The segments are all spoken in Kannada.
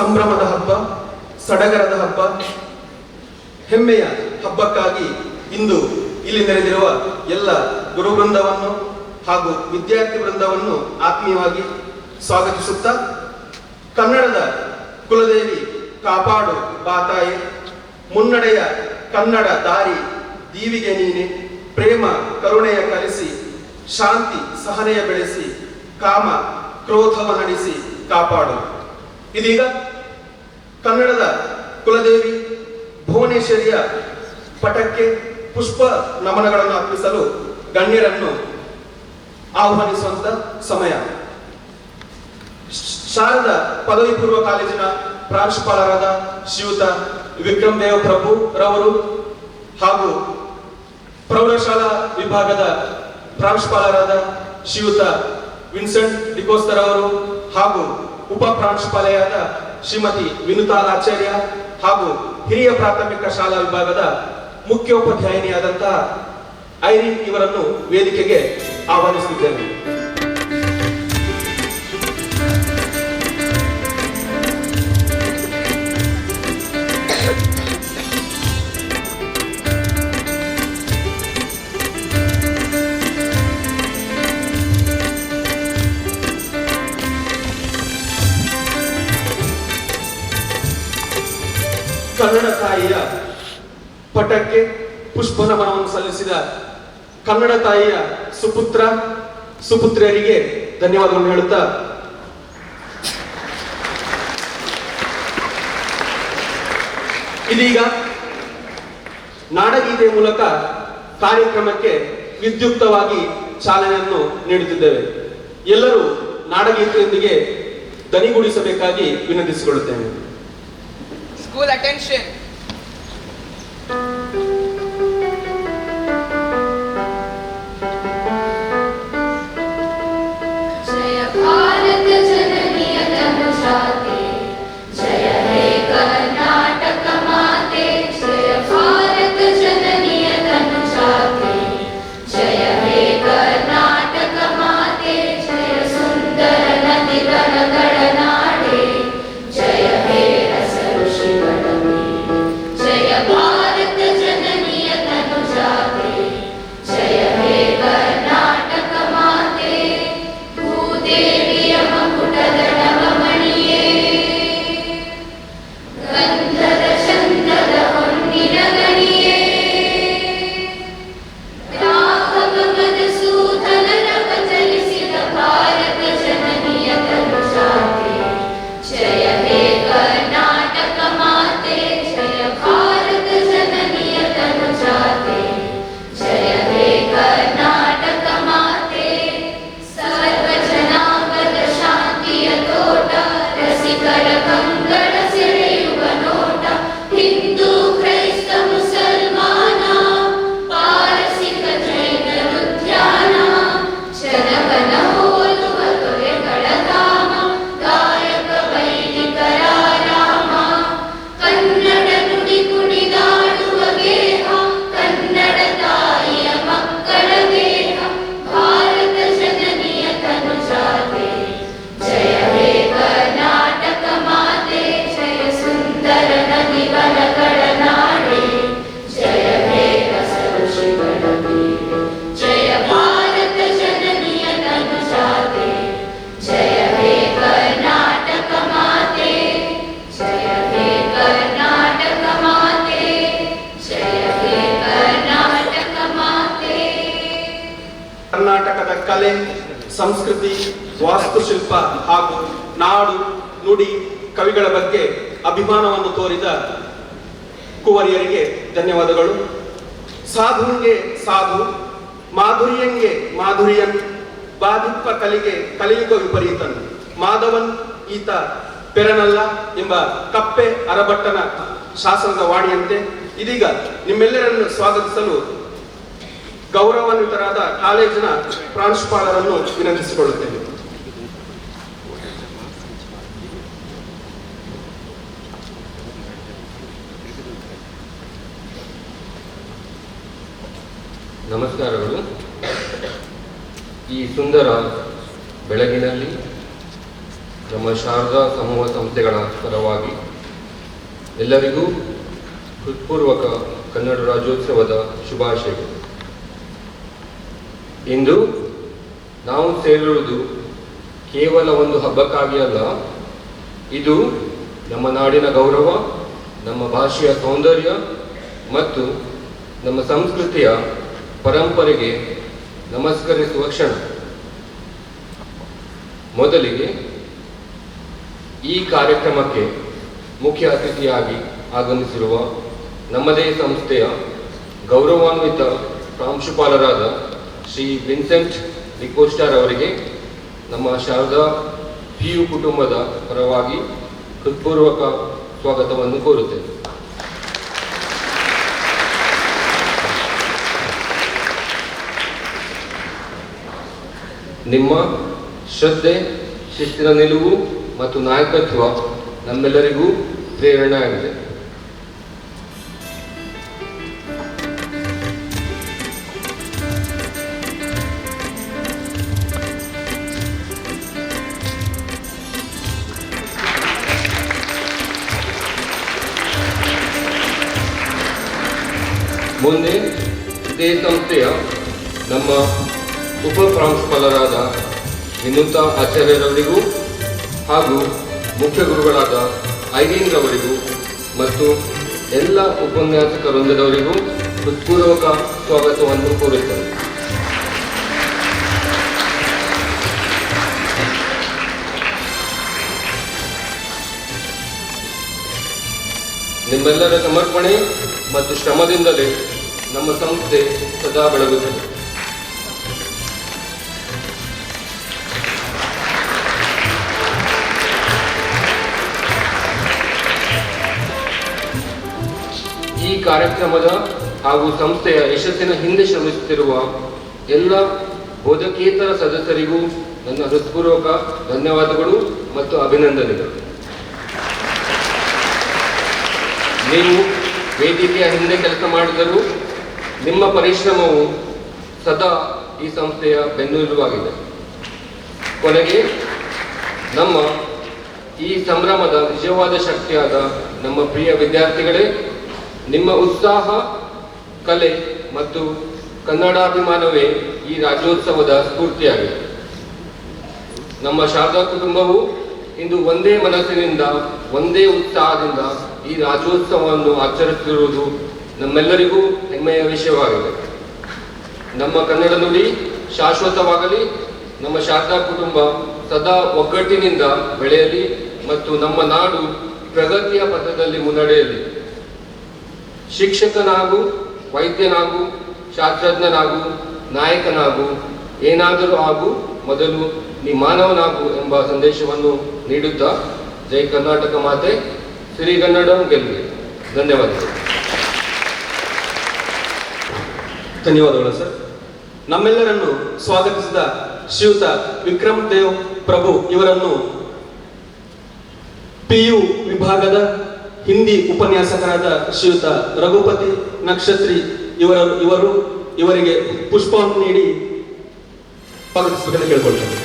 ಸಂಭ್ರಮದ ಹಬ್ಬ, ಸಡಗರದ ಹಬ್ಬ, ಹೆಮ್ಮೆಯ ಹಬ್ಬಕ್ಕಾಗಿ ಇಂದು ಇಲ್ಲಿ ನೆರೆದಿರುವ ಎಲ್ಲ ಗುರು ವೃಂದವನ್ನು ಹಾಗೂ ವಿದ್ಯಾರ್ಥಿ ವೃಂದವನ್ನು ಆತ್ಮೀಯವಾಗಿ ಸ್ವಾಗತಿಸುತ್ತಾ, ಕನ್ನಡದ ಕುಲದೇವಿ ಕಾಪಾಡು ಬಾತಾಯಿ, ಮುನ್ನಡೆಯ ಕನ್ನಡ ದಾರಿ ದೀವಿಗೆ ನೀನೆ, ಪ್ರೇಮ ಕರುಣೆಯ ಕಲಿಸಿ, ಶಾಂತಿ ಸಹನೆಯ ಬೆಳೆಸಿ, ಕಾಮ ಕ್ರೋಧವ ನಡೆಸಿ ಕಾಪಾಡು. ಇದೀಗ ಕನ್ನಡದ ಕುಲದೇವಿ ಭುವನೇಶ್ವರಿಯ ಪಟಕ್ಕೆ ಪುಷ್ಪ ನಮನಗಳನ್ನು ಅರ್ಪಿಸಲು ಗಣ್ಯರನ್ನು ಆಹ್ವಾನಿಸುವಂತ ಸಮಯ. ಶಾರದ ಪದವಿ ಪೂರ್ವ ಕಾಲೇಜಿನ ಪ್ರಾಂಶುಪಾಲರಾದ ಶ್ರೀಯುತ ವಿಕ್ರಮ್ ದೇವ ಪ್ರಭು ರವರು ಹಾಗೂ ಪ್ರೌಢಶಾಲಾ ವಿಭಾಗದ ಪ್ರಾಂಶುಪಾಲರಾದ ಶ್ರೀಯುತ ವಿನ್ಸೆಂಟ್ ಡಿಕೋಸ್ತರ್ ಅವರು ಹಾಗೂ ಉಪ ಪ್ರಾಂಶುಪಾಲೆಯಾದ ಶ್ರೀಮತಿ ವಿನುತಾ ಆಚಾರ್ಯ ಹಾಗೂ ಹಿರಿಯ ಪ್ರಾಥಮಿಕ ಶಾಲಾ ವಿಭಾಗದ ಮುಖ್ಯೋಪಾಧ್ಯಾಯಿನಿಯಾದಂತಹ ಐರಿನ್ ಇವರನ್ನು ವೇದಿಕೆಗೆ ಆಹ್ವಾನಿಸುತ್ತಿದ್ದೇನೆ. ಕನ್ನಡ ತಾಯಿಯ ಪಟಕ್ಕೆ ಪುಷ್ಪ ನಮನವನ್ನು ಸಲ್ಲಿಸಿದ ಕನ್ನಡ ತಾಯಿಯ ಸುಪುತ್ರ ಸುಪುತ್ರಿಯರಿಗೆ ಧನ್ಯವಾದಗಳನ್ನು ಹೇಳುತ್ತಾ ಇದೀಗ ನಾಡಗೀತೆ ಮೂಲಕ ಕಾರ್ಯಕ್ರಮಕ್ಕೆ ವಿದ್ಯುಕ್ತವಾಗಿ ಚಾಲನೆಯನ್ನು ನೀಡುತ್ತಿದ್ದೇವೆ. ಎಲ್ಲರೂ ನಾಡಗೀತೆಯೊಂದಿಗೆ ದನಿಗೂಡಿಸಬೇಕಾಗಿ ವಿನಂತಿಸಿಕೊಳ್ಳುತ್ತೇನೆ. full attention. ಕಲಿಯುಗ ಮಾಧವನ್ ಈತ ಪೆರನಲ್ಲ ಎಂಬ ಕಪ್ಪೆ ಅರಭಟ್ಟನ ಶಾಸನದ ವಾಣಿಯಂತೆ. ಇದೀಗ ನಿಮ್ಮೆಲ್ಲರನ್ನು ಸ್ವಾಗತಿಸಲು ಗೌರವಾನ್ವಿತರಾದ ಕಾಲೇಜಿನ ಪ್ರಾಂಶುಪಾಲರನ್ನು ವಿನಂತಿಸಿಕೊಳ್ಳುತ್ತೇನೆ. ನಮಸ್ಕಾರಗಳು. ಈ ಸುಂದರ ಬೆಳಗಿನಲ್ಲಿ ನಮ್ಮ ಶಾರದಾ ಸಮೂಹ ಸಂಸ್ಥೆಗಳ ಪರವಾಗಿ ಎಲ್ಲರಿಗೂ ಹೃತ್ಪೂರ್ವಕ ಕನ್ನಡ ರಾಜ್ಯೋತ್ಸವದ ಶುಭಾಶಯಗಳು. ಇಂದು ನಾವು ಸೇರಿರುವುದು ಕೇವಲ ಒಂದು ಹಬ್ಬಕ್ಕಾಗಿ ಅಲ್ಲ, ಇದು ನಮ್ಮ ನಾಡಿನ ಗೌರವ, ನಮ್ಮ ಭಾಷೆಯ ಸೌಂದರ್ಯ ಮತ್ತು ನಮ್ಮ ಸಂಸ್ಕೃತಿಯ ಪರಂಪರೆಗೆ ನಮಸ್ಕರಿಸುವ ಕ್ಷಣ. ಮೊದಲಿಗೆ ಈ ಕಾರ್ಯಕ್ರಮಕ್ಕೆ ಮುಖ್ಯ ಅತಿಥಿಯಾಗಿ ಆಗಮಿಸಿರುವ ನಮ್ಮದೇ ಸಂಸ್ಥೆಯ ಗೌರವಾನ್ವಿತ ಪ್ರಾಂಶುಪಾಲರಾದ ಶ್ರೀ ವಿನ್ಸೆಂಟ್ ಡಿಕೋಸ್ಟಾರ್ ಅವರಿಗೆ ನಮ್ಮ ಶಾರದಾ ಪಿಯು ಕುಟುಂಬದ ಪರವಾಗಿ ಹೃತ್ಪೂರ್ವಕ ಸ್ವಾಗತವನ್ನು ಕೋರುತ್ತೇನೆ. ನಿಮ್ಮ ಶ್ರದ್ಧೆ ಶಿಸ್ತಿನ ನಿಲುವು ಮತ್ತು ನಾಯಕತ್ವ ನಮ್ಮೆಲ್ಲರಿಗೂ ಪ್ರೇರಣೆ ಆಗಿದೆ ಮುಂದೆ ಇದೇ ಸಂಸ್ಥೆಯ ನಮ್ಮ ಉಪ ಪ್ರಾಂಶುಪಾಲರಾದ ವಿನುತಾ ಆಚಾರ್ಯರವರಿಗೂ ಹಾಗೂ ಮುಖ್ಯ ಗುರುಗಳಾದ ಐರೀನ್ ಮತ್ತು ಎಲ್ಲ ಉಪನ್ಯಾಸಕ ವೃಂದದವರಿಗೂ ಹೃತ್ಪೂರ್ವಕ ಸ್ವಾಗತವನ್ನು ಕೋರುತ್ತೇನೆ. ನಿಮ್ಮೆಲ್ಲರ ಸಮರ್ಪಣೆ ಮತ್ತು ಶ್ರಮದಿಂದಲೇ ನಮ್ಮ ಸಂಸ್ಥೆ ಸದಾ ಬೆಳಗುತ್ತದೆ. ಕಾರ್ಯಕ್ರಮದ ಹಾಗೂ ಸಂಸ್ಥೆಯ ಯಶಸ್ಸಿನ ಹಿಂದೆ ಶ್ರಮಿಸುತ್ತಿರುವ ಎಲ್ಲ ಬೋಧಕೇತರ ಸದಸ್ಯರಿಗೂ ನನ್ನ ಹೃತ್ಪೂರ್ವಕ ಧನ್ಯವಾದಗಳು ಮತ್ತು ಅಭಿನಂದನೆಗಳು. ನೀವು ವೇದಿಕೆಯ ಹಿಂದೆ ಕೆಲಸ ಮಾಡಿದರೂ ನಿಮ್ಮ ಪರಿಶ್ರಮವು ಸದಾ ಈ ಸಂಸ್ಥೆಯ ಬೆನ್ನೆಲುಬಾಗಿದೆ. ಕೊನೆಗೆ ನಮ್ಮ ಈ ಸಂಭ್ರಮದ ನಿಜವಾದ ಶಕ್ತಿಯಾದ ನಮ್ಮ ಪ್ರಿಯ ವಿದ್ಯಾರ್ಥಿಗಳೇ ನಿಮ್ಮ ಉತ್ಸಾಹ, ಕಲೆ ಮತ್ತು ಕನ್ನಡಾಭಿಮಾನವೇ ಈ ರಾಜ್ಯೋತ್ಸವದ ಸ್ಫೂರ್ತಿಯಾಗಿದೆ. ನಮ್ಮ ಶಾರದಾ ಕುಟುಂಬವು ಇಂದು ಒಂದೇ ಮನಸ್ಸಿನಿಂದ, ಒಂದೇ ಉತ್ಸಾಹದಿಂದ ಈ ರಾಜ್ಯೋತ್ಸವವನ್ನು ಆಚರಿಸುತ್ತಿರುವುದು ನಮ್ಮೆಲ್ಲರಿಗೂ ಹೆಮ್ಮೆಯ ವಿಷಯವಾಗಿದೆ. ನಮ್ಮ ಕನ್ನಡ ನುಡಿ ಶಾಶ್ವತವಾಗಲಿ, ನಮ್ಮ ಶಾರದಾ ಕುಟುಂಬ ಸದಾ ಒಗ್ಗಟ್ಟಿನಿಂದ ಬೆಳೆಯಲಿ ಮತ್ತು ನಮ್ಮ ನಾಡು ಪ್ರಗತಿಯ ಪಥದಲ್ಲಿ ಮುನ್ನಡೆಯಲಿ. ಶಿಕ್ಷಕನಾಗು, ವೈದ್ಯನಾಗು, ಶಾಸ್ತ್ರಜ್ಞನಾಗು, ನಾಯಕನಾಗು, ಏನಾದರೂ ಆಗು, ಮೊದಲು ನೀ ಮಾನವನಾಗು ಎಂಬ ಸಂದೇಶವನ್ನು ನೀಡುತ್ತಾ ಜೈ ಕರ್ನಾಟಕ ಮಾತೆ ಸಿರಿಗನ್ನಡಂ ಗೆಲ್ಲಿ. ಧನ್ಯವಾದಗಳು. ಧನ್ಯವಾದಗಳು ಸರ್. ನಮ್ಮೆಲ್ಲರನ್ನು ಸ್ವಾಗತಿಸಿದ ಶ್ರೀಯುತ ವಿಕ್ರಮ್ ದೇವ್ ಪ್ರಭು ಇವರನ್ನು ಪಿಯು ವಿಭಾಗದ ಹಿಂದಿ ಉಪನ್ಯಾಸಕರಾದ ಶ್ರೀಯುತ ರಘುಪತಿ ನಕ್ಷತ್ರಿ ಇವರ ಇವರು ಇವರಿಗೆ ಪುಷ್ಪವನ್ನು ನೀಡಿ ಸ್ವಾಗತಿಸಬೇಕೆಂದು ಕೇಳ್ಕೊಳ್ತೇನೆ.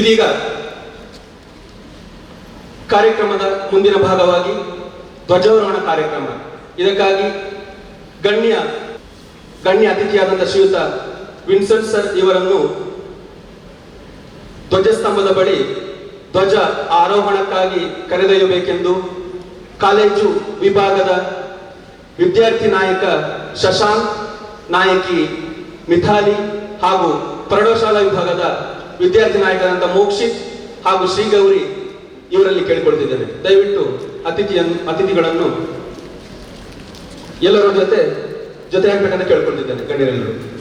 ಇದೀಗ ಕಾರ್ಯಕ್ರಮದ ಮುಂದಿನ ಭಾಗವಾಗಿ ಧ್ವಜಾರೋಹಣ ಕಾರ್ಯಕ್ರಮ. ಇದಕ್ಕಾಗಿ ಗಣ್ಯ ಗಣ್ಯ ಅತಿಥಿಯಾದಂಥ ಶ್ರೀಯುತ ವಿನ್ಸೆಂಟ್ ಸರ್ ಇವರನ್ನು ಧ್ವಜಸ್ತಂಭದ ಬಳಿ ಧ್ವಜ ಆರೋಹಣಕ್ಕಾಗಿ ಕರೆದೊಯ್ಯಬೇಕೆಂದು ಕಾಲೇಜು ವಿಭಾಗದ ವಿದ್ಯಾರ್ಥಿ ನಾಯಕ ಶಶಾಂಕ್, ನಾಯಕಿ ಮಿಥಾಲಿ ಹಾಗೂ ಪ್ರೌಢಶಾಲಾ ವಿಭಾಗದ ವಿದ್ಯಾರ್ಥಿ ನಾಯಕರಾದಂಥ ಮೋಕ್ಷಿತ್ ಹಾಗೂ ಶ್ರೀಗೌರಿ ಇವರಲ್ಲಿ ಕೇಳಿಕೊಳ್ತಿದ್ದೇನೆ. ದಯವಿಟ್ಟು ಅತಿಥಿಯನ್ನು ಅತಿಥಿಗಳನ್ನು ಎಲ್ಲರ ಜೊತೆ ಜೊತೆ ಹಾಕ್ಬೇಕಂತ ಕೇಳ್ಕೊಳ್ತಿದ್ದೇನೆ ಗಣ್ಯರೆಲ್ಲರೂ.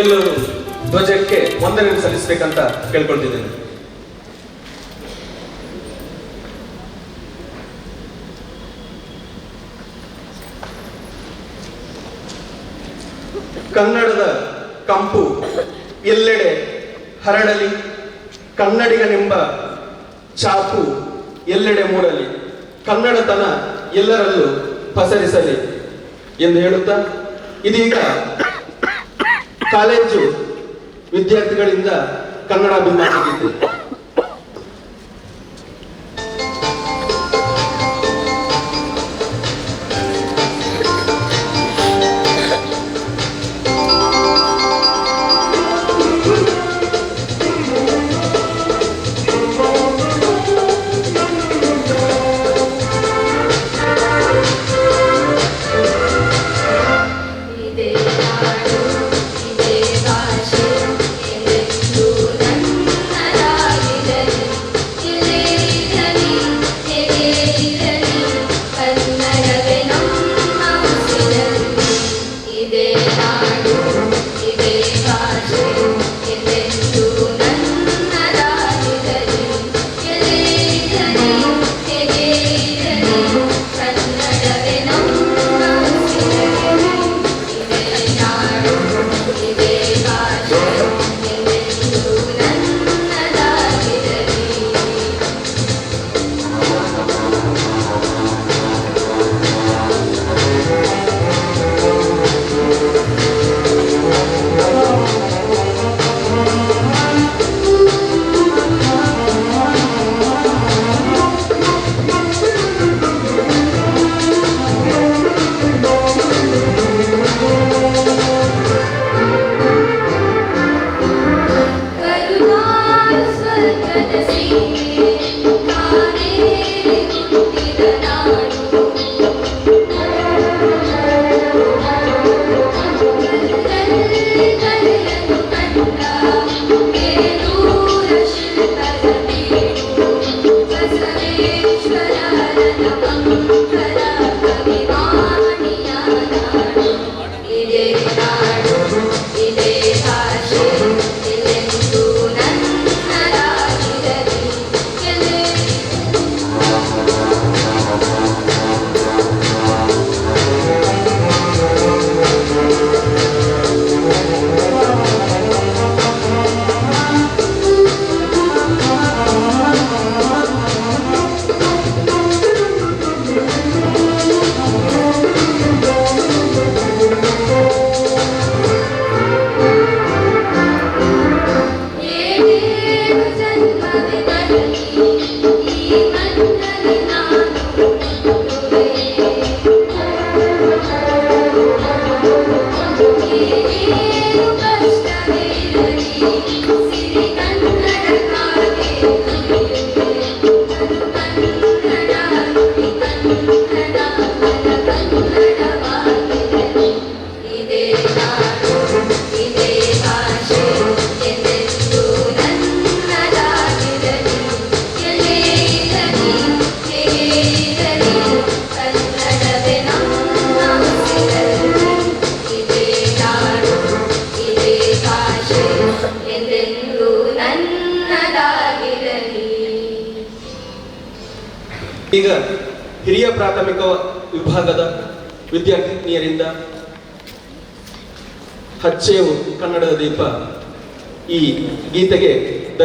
ಎಲ್ಲರೂ ಧ್ವಜಕ್ಕೆ ವಂದನೆ ಸಲ್ಲಿಸಬೇಕಂತ ಕೇಳ್ಕೊಳ್ತಿದ್ದೇನೆ. ಕನ್ನಡದ ಕಂಪು ಎಲ್ಲೆಡೆ ಹರಡಲಿ, ಕನ್ನಡಿಗನೆಂಬ ಚಾಪು ಎಲ್ಲೆಡೆ ಮೂಡಲಿ, ಕನ್ನಡತನ ಎಲ್ಲರಲ್ಲೂ ಪಸರಿಸಲಿ ಎಂದು ಹೇಳುತ್ತಾ ಇದೀಗ ಕಾಲೇಜು ವಿದ್ಯಾರ್ಥಿಗಳಿಂದ Kannada bill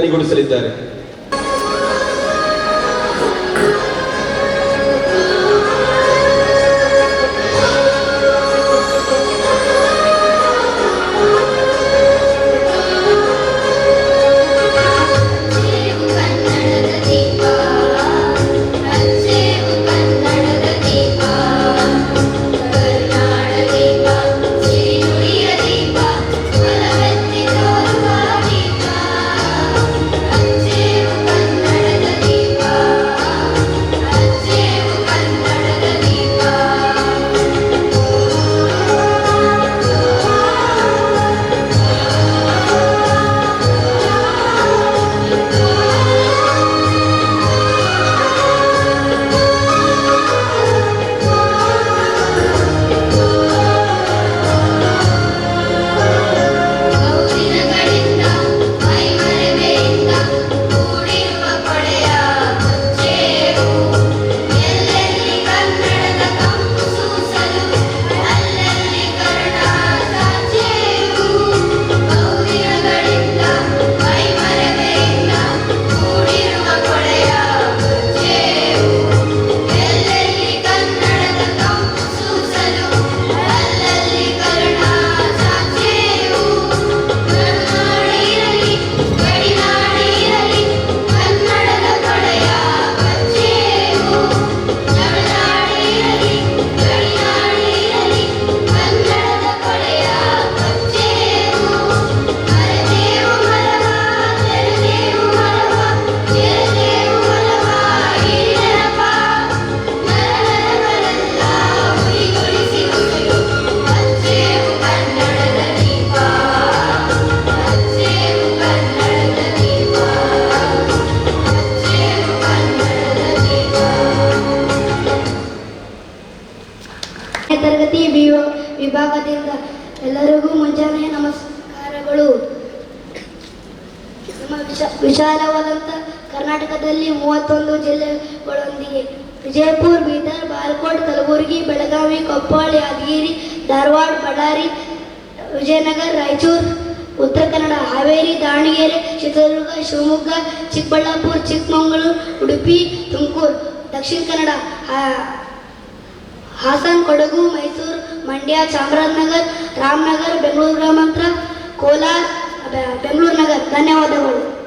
categoria solitária. Vijayapura Bidar Balakot, Kalaburagi, Belagavi, Koppal, Yadgir, Dharwad, Ballari, Vijayanagara, Raichur, Uttara Kannada, Haveri, Davanagere, Chitradurga, Shivamogga, Chikkaballapur, Chikkamagaluru, Udupi, Tumakuru, Dakshina Kannada Hassan, Kodagu, Mysuru, Mandya, Chamarajanagar, Ramanagara, Bengaluru ಗ್ರಾಮಾಂತರ, ಕೋಲಾರ ಬೆಂಗಳೂರು ನಗರ. ಧನ್ಯವಾದಗಳು.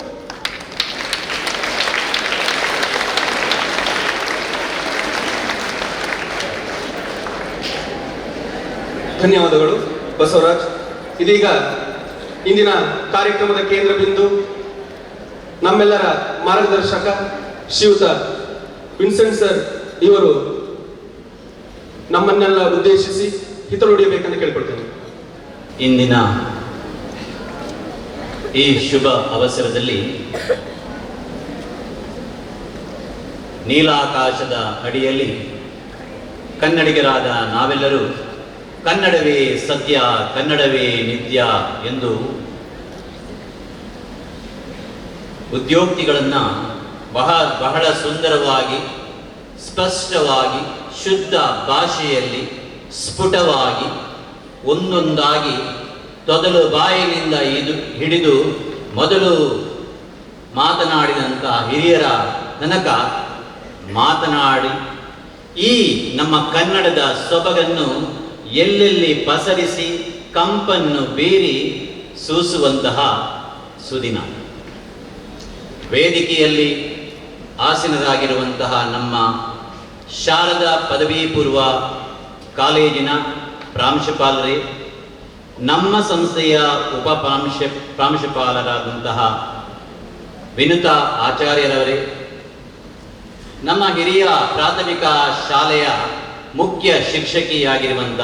ಧನ್ಯವಾದಗಳು, ಬಸವರಾಜ್. ಇದೀಗ ಇಂದಿನ ಕಾರ್ಯಕ್ರಮದ ಕೇಂದ್ರ ಬಿಂದು ನಮ್ಮೆಲ್ಲರ ಮಾರ್ಗದರ್ಶಕ ಶ್ರೀಯುತ ವಿನ್ಸೆಂಟ್ ಸರ್ ಇವರು ನಮ್ಮನ್ನೆಲ್ಲ ಉದ್ದೇಶಿಸಿ ಹಿತ ನುಡಿಯಬೇಕೆಂದು ಕೇಳ್ಕೊಳ್ತೇನೆ. ಇಂದಿನ ಈ ಶುಭ ಅವಸರದಲ್ಲಿ ನೀಲಾಕಾಶದ ಅಡಿಯಲ್ಲಿ ಕನ್ನಡಿಗರಾದ ನಾವೆಲ್ಲರೂ ಕನ್ನಡವೇ ಸತ್ಯ, ಕನ್ನಡವೇ ನಿತ್ಯ ಎಂದು ಉದ್ಯೋಕ್ತಿಗಳನ್ನು ಬಹಳ ಬಹಳ ಸುಂದರವಾಗಿ, ಸ್ಪಷ್ಟವಾಗಿ, ಶುದ್ಧ ಭಾಷೆಯಲ್ಲಿ ಸ್ಫುಟವಾಗಿ ಒಂದೊಂದಾಗಿ ತೊದಲು ಬಾಯಿನಿಂದ ಇದು ಹಿಡಿದು ಮೊದಲು ಮಾತನಾಡಿದಂಥ ಹಿರಿಯರ ತನಕ ಮಾತನಾಡಿ ಈ ನಮ್ಮ ಕನ್ನಡದ ಸೊಬಗನ್ನು ಎಲ್ಲೆಲ್ಲಿ ಪಸರಿಸಿ ಕಂಪನ್ನು ಬೀರಿ ಸೂಸುವಂತಹ ಸುದಿನ. ವೇದಿಕೆಯಲ್ಲಿ ಆಸೀನರಾಗಿರುವಂತಹ ನಮ್ಮ ಶಾರದಾ ಪದವಿ ಪೂರ್ವ ಕಾಲೇಜಿನ ಪ್ರಾಂಶುಪಾಲರೇ, ನಮ್ಮ ಸಂಸ್ಥೆಯ ಉಪ ಪ್ರಾಂಶ, ಪ್ರಾಂಶುಪಾಲರಾದಂತಹ ವಿನುತಾ ಆಚಾರ್ಯರವರೇ, ನಮ್ಮ ಹಿರಿಯ ಪ್ರಾಥಮಿಕ ಶಾಲೆಯ ಮುಖ್ಯ ಶಿಕ್ಷಕಿಯಾಗಿರುವಂಥ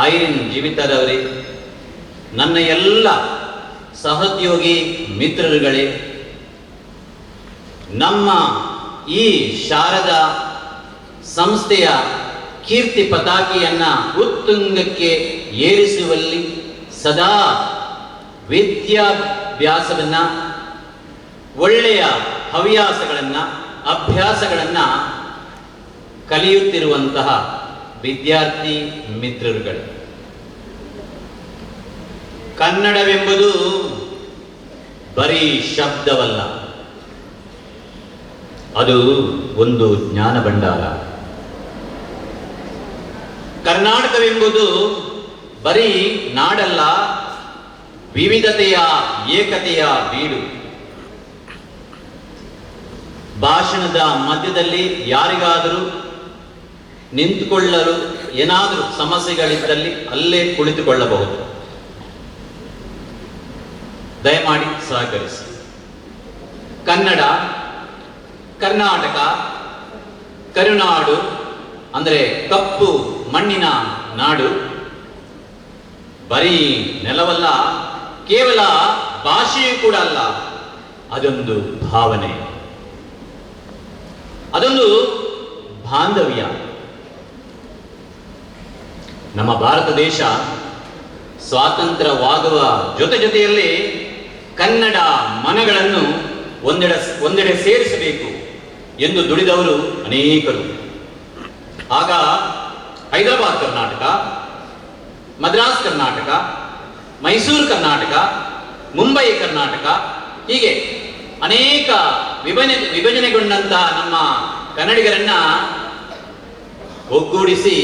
ಐರಿನ್ ಜೀವಿತರವರೇ ನನ್ನ ಎಲ್ಲ ಸಹೋದ್ಯೋಗಿ ಮಿತ್ರರುಗಳೇ, ನಮ್ಮ ಈ ಶಾರದ ಸಂಸ್ಥೆಯ ಕೀರ್ತಿ ಪತಾಕಿಯನ್ನು ಉತ್ತುಂಗಕ್ಕೆ ಏರಿಸುವಲ್ಲಿ ಸದಾ ವಿದ್ಯಾಭ್ಯಾಸವನ್ನು, ಒಳ್ಳೆಯ ಹವ್ಯಾಸಗಳನ್ನು, ಅಭ್ಯಾಸಗಳನ್ನ ಕಲಿಯುತ್ತಿರುವಂತಹ ವಿದ್ಯಾರ್ಥಿ ಮಿತ್ರರುಗಳು. ಕನ್ನಡವೆಂಬುದು ಬರೀ ಶಬ್ದವಲ್ಲ. ಅದು ಒಂದು ಜ್ಞಾನ ಭಂಡಾರ. ಕರ್ನಾಟಕವೆಂಬುದು ಬರೀ ನಾಡಲ್ಲ, ವಿವಿಧತೆಯ ಏಕತೆಯ ಬೀಡು. ಭಾಷಣದ ಮಧ್ಯದಲ್ಲಿ ಯಾರಿಗಾದರೂ ನಿಂತುಕೊಳ್ಳಲು ಏನಾದರೂ ಸಮಸ್ಯೆಗಳಿದ್ದಲ್ಲಿ ಅಲ್ಲೇ ಕುಳಿತುಕೊಳ್ಳಬಹುದು. ದಯಮಾಡಿ ಸಹಕರಿಸಿ. ಕನ್ನಡ, ಕರ್ನಾಟಕ, ಕರುನಾಡು, ಅಂದರೆ ಕಪ್ಪು, ಮಣ್ಣಿನ ನಾಡು, ಬರೀ ನೆಲವಲ್ಲ, ಕೇವಲ ಭಾಷೆಯೂ ಕೂಡ ಅಲ್ಲ, ಅದೊಂದು ಭಾವನೆ. ಅದೊಂದು ಬಾಂಧವ್ಯ. ನಮ್ಮ ಭಾರತ ದೇಶ ಸ್ವಾತಂತ್ರ್ಯವಾಗುವ ಜೊತೆ ಜೊತೆಯಲ್ಲಿ ಕನ್ನಡ ಮನಗಳನ್ನು ಒಂದೆಡೆ ಒಂದೆಡೆ ಸೇರಿಸಬೇಕು ಎಂದು ದುಡಿದವರು ಅನೇಕರು. ಆಗ ಹೈದರಾಬಾದ್ ಕರ್ನಾಟಕ, ಮದ್ರಾಸ್ ಕರ್ನಾಟಕ, ಮೈಸೂರು ಕರ್ನಾಟಕ, ಮುಂಬೈ ಕರ್ನಾಟಕ ಹೀಗೆ ಅನೇಕ ವಿಭಜನೆ ವಿಭಜನೆಗೊಂಡಂತಹ ನಮ್ಮ ಕನ್ನಡಿಗರನ್ನ ಒಗ್ಗೂಡಿಸಿ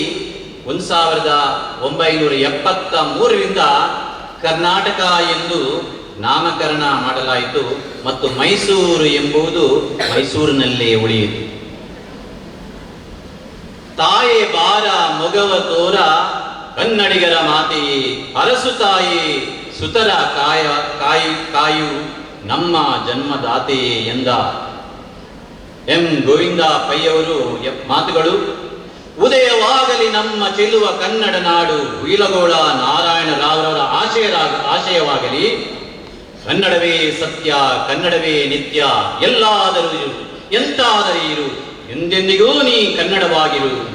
ಒಂದು ಸಾವಿರದ ಒಂಬೈನೂರ ಎಪ್ಪತ್ತ ಮೂರರಿಂದ ಕರ್ನಾಟಕ ಎಂದು ನಾಮಕರಣ ಮಾಡಲಾಯಿತು ಮತ್ತು ಮೈಸೂರು ಎಂಬುದು ಮೈಸೂರಿನಲ್ಲೇ ಉಳಿಯಿತು. ತಾಯೇ ಬಾರ ಮೊಗವ ತೋರ ಕನ್ನಡಿಗರ ಮಾತೆಯೇ ಅರಸು ತಾಯಿ ಸುತರ ಕಾಯ, ಕಾಯಿ, ಕಾಯು ನಮ್ಮ ಜನ್ಮದಾತೆಯೇ ಎಂದ. ಎಂ ಗೋವಿಂದ ಪೈಯವರು ಮಾತುಗಳು ಉದಯವಾಗಲಿ ನಮ್ಮ ಚೆಲ್ಲುವ ಕನ್ನಡ ನಾಡು. ವೀಲಗೋಳ ನಾರಾಯಣ ರಾವರವರ ಆಶಯ ಆಶಯವಾಗಲಿ. ಕನ್ನಡವೇ ಸತ್ಯ, ಕನ್ನಡವೇ ನಿತ್ಯ, ಎಲ್ಲಾದರೂ ಇರು, ಎಂತಾದರೂ ಇರು, ಎಂದೆಂದಿಗೂ ನೀ ಕನ್ನಡವಾಗಿರು.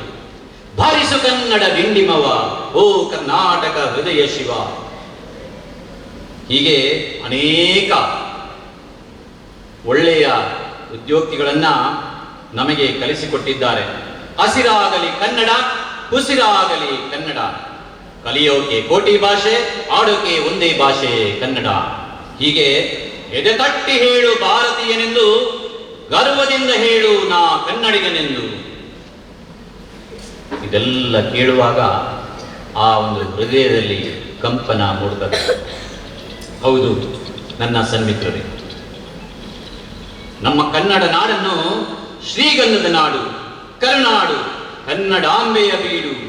ಭಾರಿಸು ಕನ್ನಡ ಬಿಂಡಿಮವ ಓ ಕರ್ನಾಟಕ ಹೃದಯ ಶಿವ. ಹೀಗೆ ಅನೇಕ ಒಳ್ಳೆಯ ಉದ್ಯೋಗಿಗಳನ್ನ ನಮಗೆ ಕಲಿಸಿಕೊಟ್ಟಿದ್ದಾರೆ. ಹಸಿರಾಗಲಿ ಕನ್ನಡ, ಉಸಿರಾಗಲಿ ಕನ್ನಡ. ಕಲಿಯೋಕೆ ಕೋಟಿ ಭಾಷೆ, ಆಡೋಕೆ ಒಂದೇ ಭಾಷೆ ಕನ್ನಡ. ಹೀಗೆ ಎದೆ ತಟ್ಟಿ ಹೇಳು ಭಾರತೀಯನೆಂದು, ಗರ್ವದಿಂದ ಹೇಳು ನಾ ಕನ್ನಡಿಗನೆಂದು. ಇದೆಲ್ಲ ಕೇಳುವಾಗ ಆ ಒಂದು ಹೃದಯದಲ್ಲಿ ಕಂಪನ ಮೂಡ್ತದೆ. ಹೌದು, ನನ್ನ ಸನ್ಮಿತ್ರರೇ. ನಮ್ಮ ಕನ್ನಡ ನಾಡನ್ನು ಶ್ರೀಗಂಧದ ನಾಡು. ಕರುನಾಡು, ಕನ್ನಡಾಂಬೆಯ ಬೀಡು,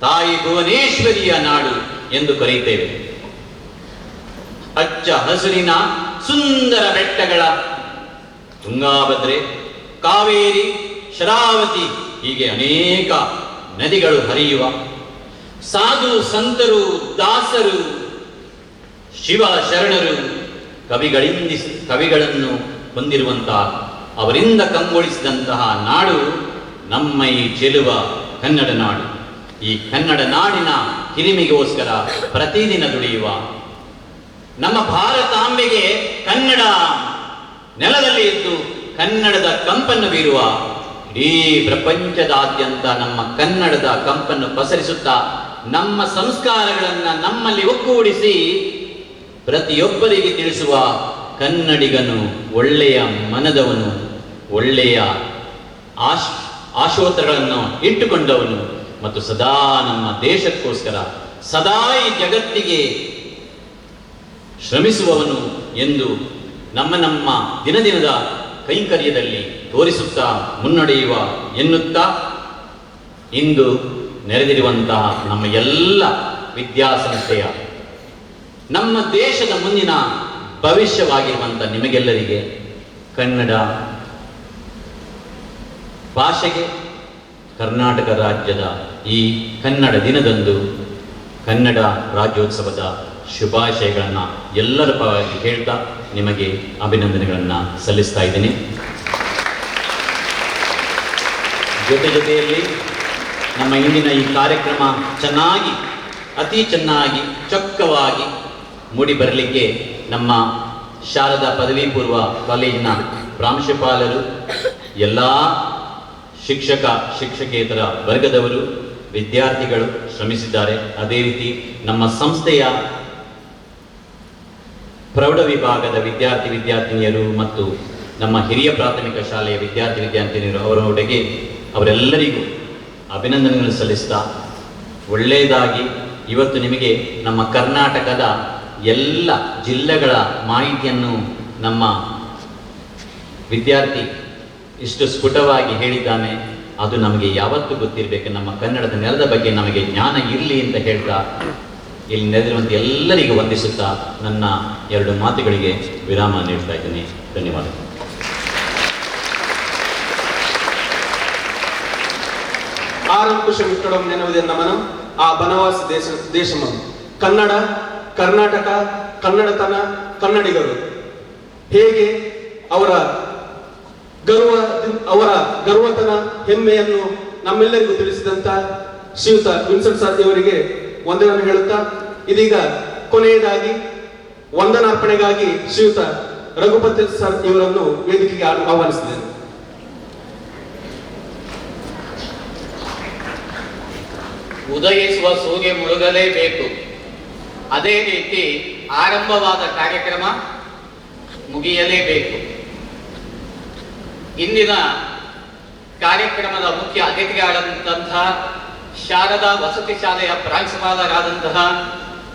ತಾಯಿ ಭುವನೇಶ್ವರಿಯ ನಾಡು ಎಂದು ಕರೆಯುತ್ತೇವೆ. ಹಚ್ಚ ಹಸುರಿನ ಸುಂದರ ಬೆಟ್ಟಗಳ ತುಂಗಾಭದ್ರೆ, ಕಾವೇರಿ, ಶರಾವತಿ, ಹೀಗೆ ಅನೇಕ ನದಿಗಳು ಹರಿಯುವ ಸಾಧು ಸಂತರು, ದಾಸರು, ಶಿವ ಶರಣರು ಕವಿಗಳಿಂದ ಕವಿಗಳನ್ನು ಹೊಂದಿರುವಂತಹ, ಅವರಿಂದ ಕಂಗೊಳಿಸಿದಂತಹ ನಾಡು ನಮ್ಮ ಈ ಚೆಲುವ ಕನ್ನಡ ನಾಡು. ಈ ಕನ್ನಡ ನಾಡಿನ ಹಿರಿಮೆಗೋಸ್ಕರ ಪ್ರತಿದಿನ ದುಡಿಯುವ ನಮ್ಮ ಭಾರತಾಂಬೆಗೆ ಕನ್ನಡ ನೆಲದಲ್ಲಿ ಇದ್ದು ಕನ್ನಡದ ಕಂಪನ್ನು ಬೀರುವ ಇಡೀ ಪ್ರಪಂಚದಾದ್ಯಂತ ನಮ್ಮ ಕನ್ನಡದ ಕಂಪನ್ನು ಪಸರಿಸುತ್ತಾ ನಮ್ಮ ಸಂಸ್ಕಾರಗಳನ್ನು ನಮ್ಮಲ್ಲಿ ಒಕ್ಕೂಡಿಸಿ ಪ್ರತಿಯೊಬ್ಬರಿಗೆ ತಿಳಿಸುವ ಕನ್ನಡಿಗನು ಒಳ್ಳೆಯ ಮನದವನು, ಒಳ್ಳೆಯ ಆಶ್ ಆಶೋತ್ತರಗಳನ್ನು ಇಟ್ಟುಕೊಂಡವನು ಮತ್ತು ಸದಾ ನಮ್ಮ ದೇಶಕ್ಕೋಸ್ಕರ ಸದಾ ಈ ಜಗತ್ತಿಗೆ ಶ್ರಮಿಸುವವನು ಎಂದು ನಮ್ಮ ನಮ್ಮ ದಿನದಿನದ ಕೈಂಕರ್ಯದಲ್ಲಿ ತೋರಿಸುತ್ತಾ ಮುನ್ನಡೆಯುವ ಎನ್ನುತ್ತಾ ಇಂದು ನೆರೆದಿರುವಂತಹ ನಮ್ಮ ಎಲ್ಲ ವಿದ್ಯಾಸಂಸ್ಥೆಯ ನಮ್ಮ ದೇಶದ ಮುಂದಿನ ಭವಿಷ್ಯವಾಗಿರುವಂಥ ನಿಮಗೆಲ್ಲರಿಗೆ ಕನ್ನಡ ಭಾಷೆಗೆ ಕರ್ನಾಟಕ ರಾಜ್ಯದ ಈ ಕನ್ನಡ ದಿನದಂದು ಕನ್ನಡ ರಾಜ್ಯೋತ್ಸವದ ಶುಭಾಶಯಗಳನ್ನು ಎಲ್ಲರ ಪರವಾಗಿ ಹೇಳ್ತಾ ನಿಮಗೆ ಅಭಿನಂದನೆಗಳನ್ನು ಸಲ್ಲಿಸ್ತಾ ಇದ್ದೀನಿ. ಜೊತೆ ಜೊತೆಯಲ್ಲಿ ನಮ್ಮ ಇಂದಿನ ಈ ಕಾರ್ಯಕ್ರಮ ಚೆನ್ನಾಗಿ, ಅತಿ ಚೆನ್ನಾಗಿ, ಚೊಕ್ಕವಾಗಿ ಮೂಡಿ ಬರಲಿಕ್ಕೆ ನಮ್ಮ ಶಾರದಾ ಪದವಿ ಪೂರ್ವ ಕಾಲೇಜಿನ ಪ್ರಾಂಶುಪಾಲರು, ಎಲ್ಲ ಶಿಕ್ಷಕ, ಶಿಕ್ಷಕೇತರ ವರ್ಗದವರು, ವಿದ್ಯಾರ್ಥಿಗಳು ಶ್ರಮಿಸಿದ್ದಾರೆ. ಅದೇ ರೀತಿ ನಮ್ಮ ಸಂಸ್ಥೆಯ ಪ್ರೌಢ ವಿಭಾಗದ ವಿದ್ಯಾರ್ಥಿ, ವಿದ್ಯಾರ್ಥಿನಿಯರು ಮತ್ತು ನಮ್ಮ ಹಿರಿಯ ಪ್ರಾಥಮಿಕ ಶಾಲೆಯ ವಿದ್ಯಾರ್ಥಿ, ವಿದ್ಯಾರ್ಥಿನಿಯರು ಅವರೊಡೆಗೆ ಅವರೆಲ್ಲರಿಗೂ ಅಭಿನಂದನೆಗಳು ಸಲ್ಲಿಸ್ತಾ ಒಳ್ಳೆಯದಾಗಿ ಇವತ್ತು ನಿಮಗೆ ನಮ್ಮ ಕರ್ನಾಟಕದ ಎಲ್ಲ ಜಿಲ್ಲೆಗಳ ಮಾಹಿತಿಯನ್ನು ನಮ್ಮ ವಿದ್ಯಾರ್ಥಿ ಇಷ್ಟು ಸ್ಫುಟವಾಗಿ ಹೇಳಿದ್ದಾನೆ, ಅದು ನಮಗೆ ಯಾವತ್ತೂ ಗೊತ್ತಿರಬೇಕು. ನಮ್ಮ ಕನ್ನಡದ ನೆಲದ ಬಗ್ಗೆ ನಮಗೆ ಜ್ಞಾನ ಇರಲಿ ಅಂತ ಹೇಳ್ತಾ, ಇಲ್ಲಿ ನೆಲೆದಿರುವಂತೆ ಎಲ್ಲರಿಗೂ ವಂದಿಸುತ್ತಾ ನನ್ನ ಎರಡು ಮಾತುಗಳಿಗೆ ವಿರಾಮ ನೀಡ್ತಾ ಇದ್ದೀನಿ. ಧನ್ಯವಾದಗಳು. ಆರಂಕುಶ ಮಿಕ್ಕಡಂ ನೆನವಿದೆ ನಮನ ಆ ಬನವಾಸಿ ದೇಶ ದೇಶ ಕನ್ನಡ, ಕರ್ನಾಟಕ, ಕನ್ನಡತನ, ಕನ್ನಡಿಗರು. ಹೇಗೆ ಅವರ ಗರ್ವ ಅವರ ಗರ್ವತನ, ಹೆಮ್ಮೆಯನ್ನು ನಮ್ಮೆಲ್ಲರಿಗೂ ತಿಳಿಸಿದಂತ ಶ್ರೀಯುತ ವಿನ್ಸೆಂಟ್ ಸರ್ ಇವರಿಗೆ ವಂದನೆಯನ್ನು ಹೇಳುತ್ತಾ, ಇದೀಗ ಕೊನೆಯದಾಗಿ ವಂದನಾರ್ಪಣೆಗಾಗಿ ಶ್ರೀಯುತ ರಘುಪತಿ ಸರ್ ಇವರನ್ನು ವೇದಿಕೆಗೆ ಆಹ್ವಾನಿಸಿದ್ದೇನೆ. ಉದಯಿಸುವ ಸೂರ್ಯ ಮುಳುಗಲೇಬೇಕು. ಅದೇ ರೀತಿ ಆರಂಭವಾದ ಕಾರ್ಯಕ್ರಮ ಮುಗಿಯಲೇಬೇಕು. ಇಂದಿನ ಕಾರ್ಯಕ್ರಮದ ಮುಖ್ಯ ಅತಿಥಿಗಳಾದಂತಹ ಶಾರದಾ ವಸತಿ ಶಾಲೆಯ ಪ್ರಾಂಶುಪಾಲರಾದಂತಹ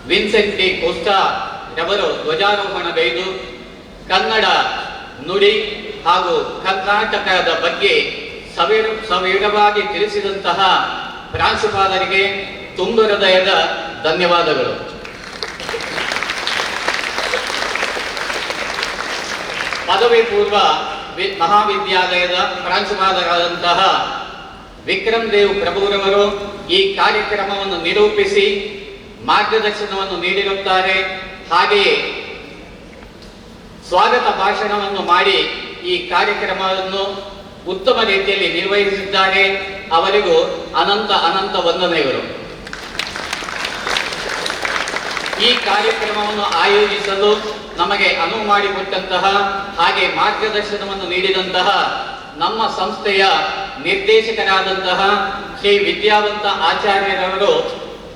ವಿನ್ಸೆಂಟ್ ಡಿ ಕೋಸ್ಟಾ ರವರು ಧ್ವಜಾರೋಹಣಗೈದು ಕನ್ನಡ, ನುಡಿ ಹಾಗೂ ಕರ್ನಾಟಕದ ಬಗ್ಗೆ ಸವಿರ ಸವಿರವಾಗಿ ತಿಳಿಸಿದಂತಹ ಪ್ರಾಂಶುಪಾಲರಿಗೆ ತುಂಬು ಹೃದಯದ ಧನ್ಯವಾದಗಳು. ಪದವಿ ಪೂರ್ವ ಮಹಾವಿದ್ಯಾಲಯದ ಪ್ರಾಂಶುಪಾಲರಾದಂತಹ ವಿಕ್ರಮ್ ದೇವ್ ಪ್ರಭುರವರು ಈ ಕಾರ್ಯಕ್ರಮವನ್ನು ನಿರೂಪಿಸಿ ಮಾರ್ಗದರ್ಶನವನ್ನು ನೀಡಿರುತ್ತಾರೆ. ಹಾಗೆಯೇ ಸ್ವಾಗತ ಭಾಷಣವನ್ನು ಮಾಡಿ ಈ ಕಾರ್ಯಕ್ರಮವನ್ನು ಉತ್ತಮ ರೀತಿಯಲ್ಲಿ ನಿರ್ವಹಿಸಿದ್ದಾರೆ. ಅವರಿಗೂ ಅನಂತ ಅನಂತ ವಂದನೆಗಳು. ಈ ಕಾರ್ಯಕ್ರಮವನ್ನು ಆಯೋಜಿಸಲು ನಮಗೆ ಅನುವು ಮಾಡಿಕೊಟ್ಟಂತಹ ಹಾಗೆ ಮಾರ್ಗದರ್ಶನವನ್ನು ನೀಡಿದಂತಹ ನಮ್ಮ ಸಂಸ್ಥೆಯ ನಿರ್ದೇಶಕರಾದಂತಹ ಶ್ರೀ ವಿದ್ಯಾವಂತ ಆಚಾರ್ಯರವರು,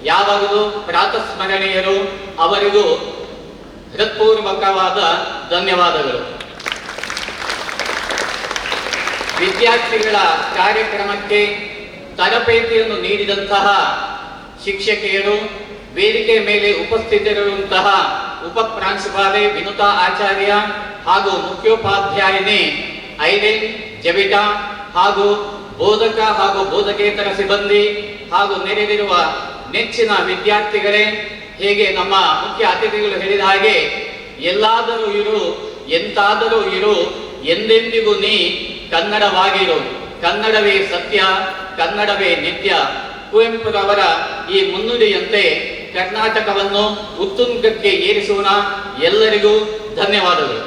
ಯಾವಾಗಲೂ ಪ್ರಾತಸ್ಮರಣೀಯರು, ಅವರಿಗೂ ಹೃತ್ಪೂರ್ವಕವಾದ ಧನ್ಯವಾದಗಳು. ವಿದ್ಯಾರ್ಥಿಗಳ ಕಾರ್ಯಕ್ರಮಕ್ಕೆ ತರಬೇತಿಯನ್ನು ನೀಡಿದಂತಹ ಶಿಕ್ಷಕಿಯರು ವೇದಿಕೆ ಮೇಲೆ ಉಪಸ್ಥಿತರಿರುವಂತಹ ಉಪ ಪ್ರಾಂಶುಪಾಲೆ ವಿನುತಾ ಆಚಾರ್ಯ ಹಾಗೂ ಮುಖ್ಯೋಪಾಧ್ಯಾಯಿನಿ ಐರಿನ್ ಜಬಿಟಾ ಹಾಗೂ ಬೋಧಕ ಹಾಗೂ ಬೋಧಕೇತರ ಸಿಬ್ಬಂದಿ ಹಾಗೂ ನೆರೆದಿರುವ ನೆಚ್ಚಿನ ವಿದ್ಯಾರ್ಥಿಗಳೇ, ಹೇಗೆ ನಮ್ಮ ಮುಖ್ಯ ಅತಿಥಿಗಳು ಹೇಳಿದ ಹಾಗೆ, ಎಲ್ಲಾದರೂ ಇರು, ಎಂತಾದರೂ ಇರು, ಎಂದೆಂದಿಗೂ ನೀ ಕನ್ನಡವಾಗಿರು. ಕನ್ನಡವೇ ಸತ್ಯ, ಕನ್ನಡವೇ ನಿತ್ಯ. ಕುವೆಂಪುರವರ ಈ ಮುನ್ನುಡಿಯಂತೆ ಕರ್ನಾಟಕವನ್ನು ಉತ್ತುಂಗಕ್ಕೆ ಏರಿಸೋಣ ಎಲ್ಲರಿಗೂ ಧನ್ಯವಾದಗಳು.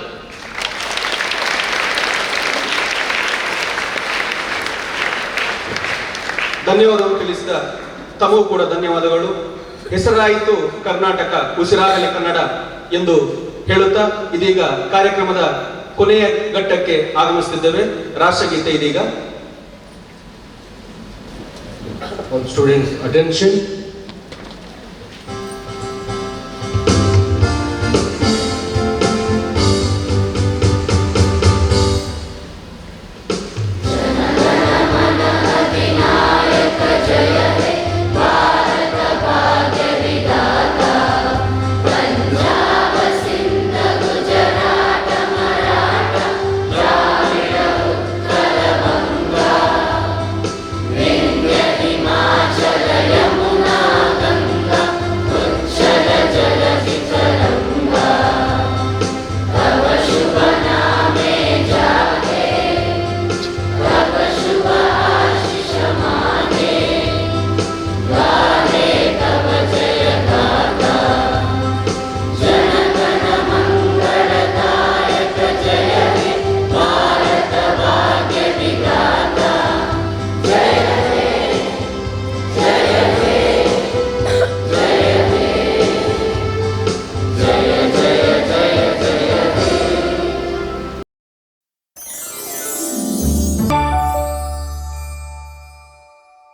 ಧನ್ಯವಾದಗಳು ತಿಳಿಸಿದ ತಮಗೂ ಕೂಡ ಧನ್ಯವಾದಗಳು. ಹೆಸರಾಯಿತು ಕರ್ನಾಟಕ ಉಸಿರಾಗಲಿ ಕನ್ನಡ ಎಂದು ಹೇಳುತ್ತಾ ಇದೀಗ ಕಾರ್ಯಕ್ರಮದ ಕೊನೆಯ ಘಟ್ಟಕ್ಕೆ ಆಗಮಿಸುತ್ತಿದ್ದೇವೆ. ರಾಷ್ಟ್ರಗೀತೆ ಇದೀಗ. All students, attention.